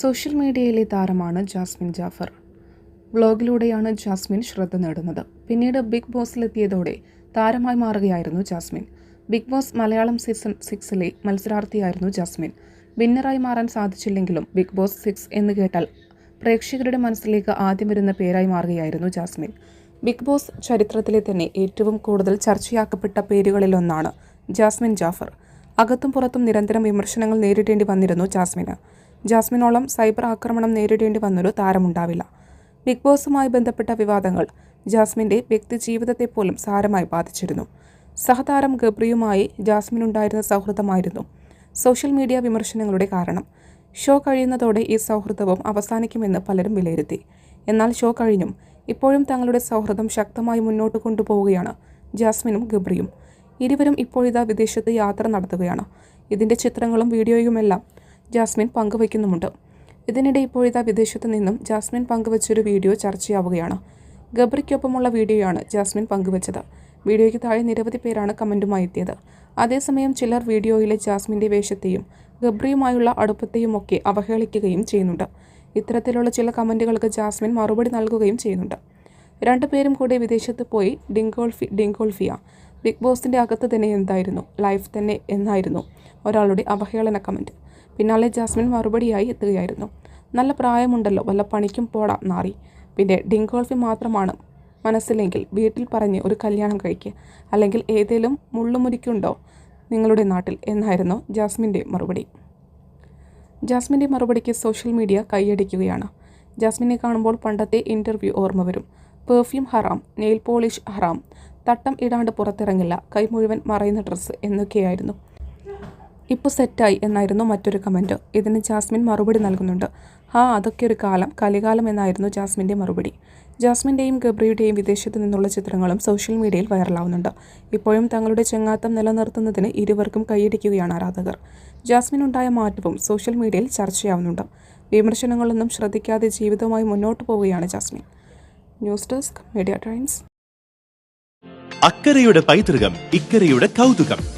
Social മീഡിയയിലെ താരമാണ് Jasmine Jafar. വ്ളോഗിലൂടെയാണ് Jasmine ശ്രദ്ധ നേടുന്നത്. പിന്നീട് ബിഗ് ബോസിലെത്തിയതോടെ താരമായി മാറുകയായിരുന്നു Jasmine. Big Boss Malayalam season സിക്സിലെ മത്സരാർത്ഥിയായിരുന്നു ജാസ്മിൻ. വിന്നറായി മാറാൻ സാധിച്ചില്ലെങ്കിലും ബിഗ് ബോസ് സിക്സ് എന്ന് കേട്ടാൽ പ്രേക്ഷകരുടെ മനസ്സിലേക്ക് ആദ്യം വരുന്ന പേരായി മാറുകയായിരുന്നു ജാസ്മിൻ. ബിഗ് ബോസ് ചരിത്രത്തിലെ തന്നെ ഏറ്റവും കൂടുതൽ ചർച്ചയാക്കപ്പെട്ട പേരുകളിലൊന്നാണ് ജാസ്മിൻ ജാഫർ. അകത്തും പുറത്തും നിരന്തരം വിമർശനങ്ങൾ നേരിടേണ്ടി വന്നിരുന്നു ജാസ്മിന്. ജാസ്മിനോളം സൈബർ ആക്രമണം നേരിടേണ്ടി വന്നൊരു താരമുണ്ടാവില്ല. ബിഗ് ബോസുമായി ബന്ധപ്പെട്ട വിവാദങ്ങൾ ജാസ്മിന്റെ വ്യക്തിജീവിതത്തെ പോലും സാരമായി ബാധിച്ചിരുന്നു. സഹതാരം ഗബ്രിയുമായി ജാസ്മിൻ ഉണ്ടായിരുന്ന സൗഹൃദമായിരുന്നു സോഷ്യൽ മീഡിയ വിമർശനങ്ങളുടെ കാരണം. ഷോ കഴിയുന്നതോടെ ഈ സൗഹൃദവും അവസാനിക്കുമെന്ന് പലരും വിലയിരുത്തി. എന്നാൽ ഷോ കഴിഞ്ഞും ഇപ്പോഴും തങ്ങളുടെ സൗഹൃദം ശക്തമായി മുന്നോട്ട് കൊണ്ടുപോവുകയാണ് ജാസ്മിനും ഗബ്രിയും. ഇരുവരും ഇപ്പോഴിതാ വിദേശത്ത് യാത്ര നടത്തുകയാണ്. ഇതിന്റെ ചിത്രങ്ങളും വീഡിയോയുമെല്ലാം ജാസ്മിൻ പങ്കുവയ്ക്കുന്നുമുണ്ട്. ഇതിനിടെ ഇപ്പോഴിതാ വിദേശത്ത് നിന്നും ജാസ്മിൻ പങ്കുവച്ചൊരു വീഡിയോ ചർച്ചയാവുകയാണ്. ഗബ്രിക്കൊപ്പമുള്ള വീഡിയോയാണ് ജാസ്മിൻ പങ്കുവച്ചത്. വീഡിയോയ്ക്ക് താഴെ നിരവധി പേരാണ് കമന്റുമായി എത്തിയത്. അതേസമയം ചിലർ വീഡിയോയിലെ ജാസ്മിന്റെ വേഷത്തെയും ഗബ്രിയുമായുള്ള അടുപ്പത്തെയുമൊക്കെ അവഹേളിക്കുകയും ചെയ്യുന്നുണ്ട്. ഇത്തരത്തിലുള്ള ചില കമന്റുകൾക്ക് ജാസ്മിൻ മറുപടി നൽകുകയും ചെയ്യുന്നുണ്ട്. രണ്ടുപേരും കൂടെ വിദേശത്ത് പോയി ഡിങ്കോൾഫി ഡിങ്കോൾഫിയ ബിഗ് ബോസിന്റെ അകത്ത് തന്നെ എന്തായിരുന്നു ലൈഫ് തന്നെ എന്നായിരുന്നു ഒരാളുടെ അവഹേളന കമന്റ് പിന്നാലെ ജാസ്മിൻ മറുപടിയായി എത്തുകയായിരുന്നു. നല്ല പ്രായമുണ്ടല്ലോ വല്ല പണിക്കും പോടാം നാറി. പിന്നെ ഡിങ്കോൾഫി മാത്രമാണ് മനസ്സിലെങ്കിൽ വീട്ടിൽ പറഞ്ഞ് ഒരു കല്യാണം കഴിക്കുക അല്ലെങ്കിൽ ഏതേലും മുള്ളുമുരിക്കുണ്ടോ നിങ്ങളുടെ നാട്ടിൽ എന്നായിരുന്നു ജാസ്മിന്റെ മറുപടി. ജാസ്മിന്റെ മറുപടിക്ക് സോഷ്യൽ മീഡിയ കൈയടിക്കുകയാണ്. ജാസ്മിനെ കാണുമ്പോൾ പണ്ടത്തെ ഇന്റർവ്യൂ ഓർമ്മ വരും. പെർഫ്യൂം ഹറാം നെയിൽ പോളിഷ് ഹറാം തട്ടം ഇടാണ്ട് പുറത്തിറങ്ങില്ല കൈ മുഴുവൻ മറയുന്ന ഡ്രസ്സ് എന്നൊക്കെയായിരുന്നു. ഇപ്പോൾ സെറ്റായി എന്നായിരുന്നു മറ്റൊരു കമന്റ് ഇതിന് ജാസ്മിൻ മറുപടി നൽകുന്നുണ്ട്. ആ അതൊക്കെ ഒരു കാലം. കലികാലം എന്നായിരുന്നു ജാസ്മിന്റെ മറുപടി. ജാസ്മിന്റെയും ഗബ്രിയുടെയും വിദേശത്ത് നിന്നുള്ള ചിത്രങ്ങളും സോഷ്യൽ മീഡിയയിൽ വൈറലാവുന്നുണ്ട്. ഇപ്പോഴും തങ്ങളുടെ ചെങ്ങാത്തം നിലനിർത്തുന്നതിന് ഇരുവർക്കും കൈയടിക്കുകയാണ് ആരാധകർ. ജാസ്മിൻ ഉണ്ടായ മാറ്റവും സോഷ്യൽ മീഡിയയിൽ ചർച്ചയാവുന്നുണ്ട്. വിമർശനങ്ങളൊന്നും ശ്രദ്ധിക്കാതെ ജീവിതവുമായി മുന്നോട്ട് പോവുകയാണ് Jasmine. News desk media times. അക്കരയുടെ പൈതൃകം ഇക്കരയുടെ കൗതുകം.